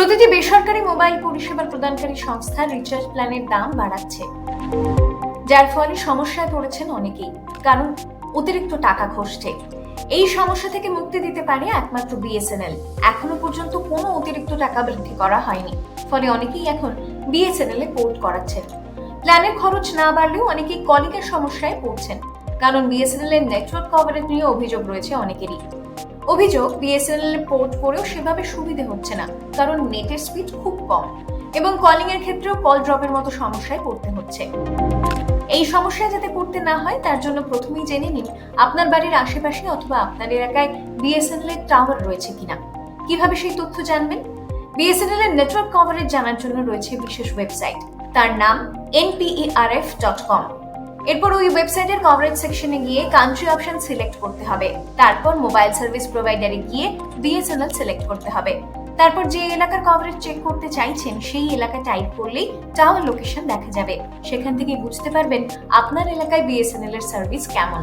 প্রতিটি বেসরকারি মোবাইল পরিষেবা প্রদানকারী সংস্থা রিচার্জ প্ল্যানের দাম বাড়াচ্ছে, যার ফলে সমস্যায় পড়েছেন অনেকেই। কারণ অতিরিক্ত টাকা খসছে এই সমস্যা থেকে মুক্তি দিতে পারে একমাত্র বিএসএনএল। এখনও পর্যন্ত কোনো অতিরিক্ত টাকা বৃদ্ধি করা হয়নি। ফলে অনেকেই এখন বিএসএনএল এ পোর্ট করাচ্ছেন। প্ল্যানের খরচ না বাড়লেও অনেকেই কলিং এর সমস্যায় পড়ছেন। কারণ বিএসএনএল এর নেটওয়ার্ক কভারেজ নিয়ে অভিযোগ রয়েছে অনেকেরই। অভিযোগ বিএসএনএল পোর্ট করেও সেভাবে সুবিধে হচ্ছে না, কারণ নেটের স্পিড খুব কম এবং কলিং এর ক্ষেত্রেও কল ড্রপের মতো সমস্যায় পড়তে হচ্ছে। এই সমস্যায় যাতে পড়তে না হয়, তার জন্য প্রথমেই জেনে নিন, আপনার বাড়ির আশেপাশে অথবা আপনার এলাকায় বিএসএনএল এর টাওয়ার রয়েছে কিনা। কীভাবে সেই তথ্য জানবেন? বিএসএনএল এর নেটওয়ার্ক কভারেজ জানার জন্য রয়েছে বিশেষ ওয়েবসাইট তার নাম nperf ডট কম এরপর ওই ওয়েবসাইটের কভারেজ সেকশনে গিয়ে কান্ট্রি অপশন সিলেক্ট করতে হবে। তারপর মোবাইল সার্ভিস প্রোভাইডারে গিয়ে বিএসএনএল সিলেক্ট করতে হবে। তারপর যে এলাকার কভারেজ চেক করতে চাইছেন, সেই এলাকা টাইপ করলেই টাওয়ার লোকেশন দেখা যাবে। সেখান থেকে বুঝতে পারবেন আপনার এলাকায় বিএসএনএল এর সার্ভিস কেমন।